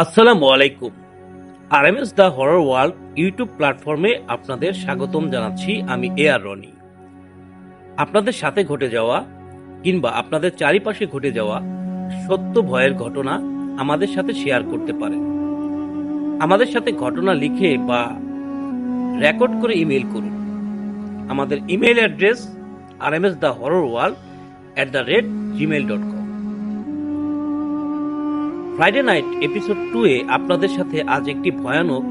আসসালামু আলাইকুম। RMS the horror world YouTube প্ল্যাটফর্মে আপনাদের স্বাগতম জানাচ্ছি আমি এ আর রনি। আপনাদের সাথে ঘটে যাওয়া কিংবা আপনাদের চারিপাশে ঘটে যাওয়া সত্য ভয়ের ঘটনা আমাদের সাথে শেয়ার করতে পারেন। আমাদের সাথে ঘটনা লিখে বা রেকর্ড করে ইমেল করুন। আমাদের email address R M S the horror world at the rate Gmail dot Friday night episode two এ আপনাদের সাথে আজ একটি ভয়ানক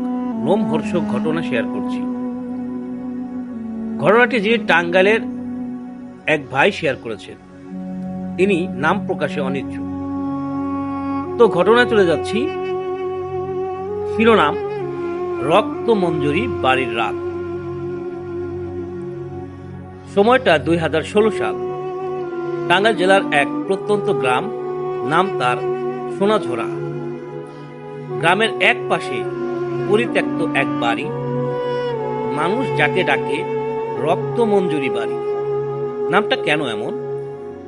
রোমহর্ষক ঘটনা শেয়ার করছি। ঘটনাটি যে টাঙ্গাইলের এক ভাই শেয়ার করেছেন। তিনি নাম প্রকাশে অনিচ্ছুক। তো ঘটনায় চলে যাচ্ছি। শিরোনাম রক্ত মঞ্জুরি বাড়ির রাত। সময়টা দুই হাজার ষোলো সাল। টাঙ্গাইল জেলার এক প্রত্যন্ত গ্রাম, নাম তার সোনাঝোড়া। গ্রামের এক পাশে পরিত্যক্ত এক বাড়ি। মানুষ যাকে ডাকে রক্ত মঞ্জুরি বাড়ি। নামটা কেন এমন?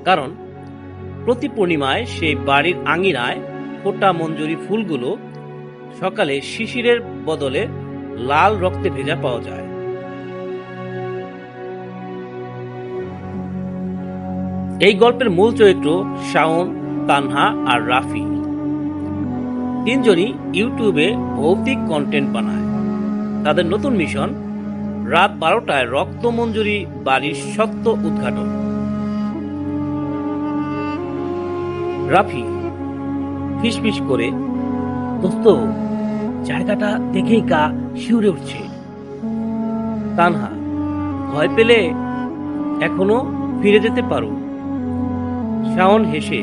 কারণ প্রতি পূর্ণিমায় সেই বাড়ির আঙিনায় ফোটা মঞ্জুরি ফুলগুলো সকালে শিশিরের বদলে লাল রক্তে ভেজা পাওয়া যায়। এই গল্পের মূল চরিত্র শাওন, তানহা আর রাফি। তিনজনই ইউটিউবে ভৌতিক কন্টেন্ট বানায়। তাদের নতুন মিশন রাত বারোটায় রক্ত মঞ্জুরি বাড়ির সত্য উদ্ঘাটন। রাফি ফিসফিস করে, দোস্ত, জায়গাটা দেখেই গা শিউরে উঠছে। তানহা, ভয় পেলে এখনও ফিরে যেতে পারো। শাওন হেসে,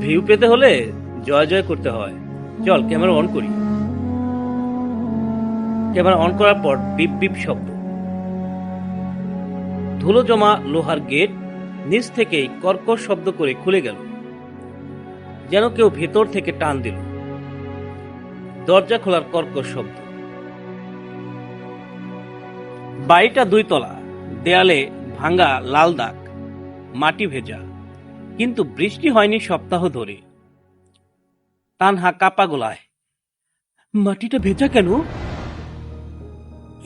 ভিউ পেতে হলে জয় জয় করতে হয়। চল ক্যামেরা অন করি। ক্যামেরা অন করার পর বিপ বিপ শব্দ। ধুলো জমা লোহার গেট নিচ থেকেই কর্কশ শব্দ করে খুলে গেল। যেন কেউ ভেতর থেকে টান দিল। দরজা খোলার কর্কশ শব্দ। বাড়িটা দুই তলা দেয়ালে ভাঙ্গা লাল দাগ, মাটি ভেজা। কিন্তু বৃষ্টি হয়নি সপ্তাহ ধরে। তানহা কাপা গোলায়। মাটিটা ভেজা কেন?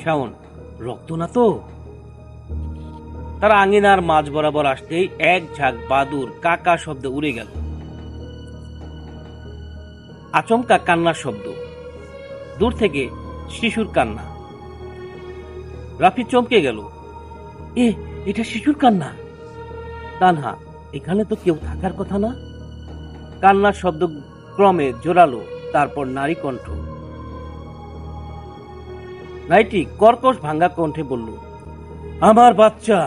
শাওন রক্ত না তো? তারা আঙিনার মাঝ বরাবর আসতেই এক ঝাঁক বাদুর কাকা শব্দ উড়ে গেল। আচমকা কান্নার শব্দ। দূর থেকে শিশুর কান্না। রাফি চমকে গেল। এ এটা শিশুর কান্না। তানহা এখানে তো কেউ থাকার কথা না? কান্নার শব্দ ক্রমে জোরালো, তারপর নারী কণ্ঠ। নাইটি কর্কশ ভাঙ্গা কণ্ঠে বলল, আমার বাচ্চা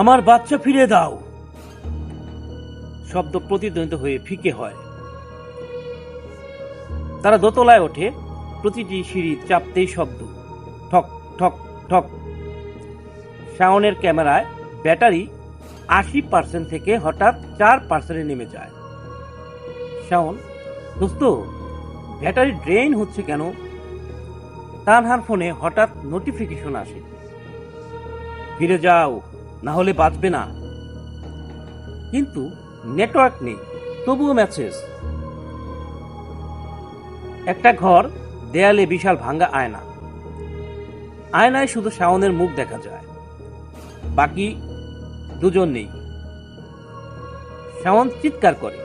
আমার বাচ্চা ফিরে দাও। শব্দ প্রতিদ্বন্দ্বিত হয়ে ফিকে হয়। তারা দোতলায় ওঠে, প্রতিটি সিঁড়ি চাপতেই শব্দ, ঠক ঠক ঠক। শাওনের ক্যামেরায় ব্যাটারি আশি পার্সেন্ট থেকে হঠাৎ চার পার্সেন্টে নেমে যায়। শাওন দোস্ত ব্যাটারি ড্রেন হচ্ছে কেন? তানহার ফোনে হঠাৎ নোটিফিকেশন আসে। ফিরে যাও, না হলে বাঁচবে না। কিন্তু নেটওয়ার্ক নেই, তবুও মেসেজ একটা ঘর দেয়ালে বিশাল ভাঙ্গা আয়না। আয়নায় শুধু শাওনের মুখ দেখা যায়। বাকি দুজন নেই। শাওন চিৎকার করে।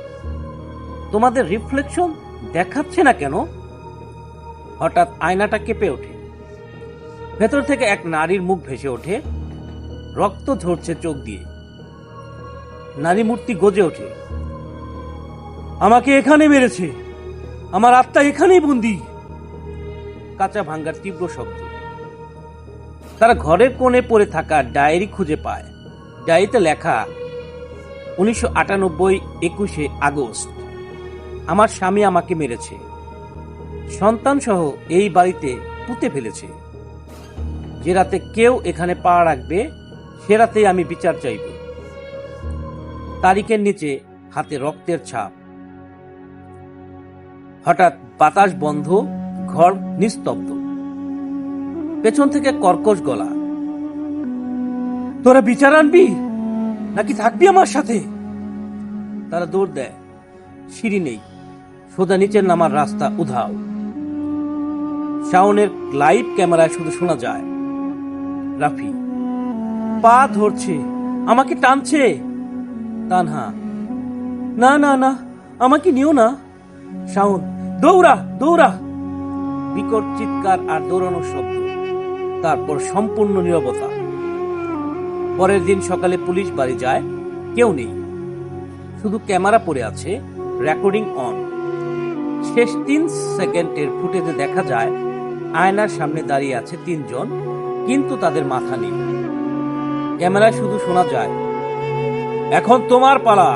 তোমাদের রিফ্লেকশন দেখাচ্ছে না কেন? হঠাৎ আয়নাটা কেঁপে ওঠে। ভেতর থেকে এক নারীর মুখ ভেসে ওঠে। রক্ত ঝরছে চোখ দিয়ে। নারী মূর্তি গজে ওঠে। আমাকে এখানে মেরেছে। আমার আত্মা এখানেই বন্দি। কাঁচা ভাঙ্গার তীব্র শব্দ। তারা ঘরের কোণে পড়ে থাকা ডায়েরি খুঁজে পায়। ডায়েরিতে লেখা, উনিশশো আটানব্বই একুশে আগস্ট। আমার স্বামী আমাকে মেরেছে। সন্তান সহ এই বাড়িতে পুঁতে ফেলেছে। যে রাতে কেউ এখানে পা রাখবে, সে রাতেই আমি বিচার চাইব। তারিখের নিচে হাতে রক্তের ছাপ। হঠাৎ বাতাস বন্ধ, ঘর নিস্তব্ধ। পেছন থেকে কর্কশ গলা। তোরা বিচার আনবি? নাকি থাকবি আমার সাথে? তারা দৌড় দেয়। সিঁড়ি নেই। সোজা নিচের নামার রাস্তা উধাও। শাওনের লাইভ ক্যামেরায় শুধু শোনা যায়, রাফি, পা ধরছে, আমাকে টানছে? তানহা, না না না, আমাকে নিও না। শাওন, দৌড়া দৌড়া। বিকট চিৎকার আর দৌড়ানোর শব্দ, তারপর সম্পূর্ণ নীরবতা। পরের দিন সকালে পুলিশ বাড়ি যায়, কেউ নেই। শুধু ক্যামেরা পড়ে আছে, রেকর্ডিং অন। শেষ তিন সেকেন্ডের ফুটেজে দেখা যায়, আয়নার সামনে দাঁড়িয়ে আছে তিনজন, কিন্তু তাদের মাথা নেই। ক্যামেরায় শুধু শোনা যায়, এখন তোমার পালা।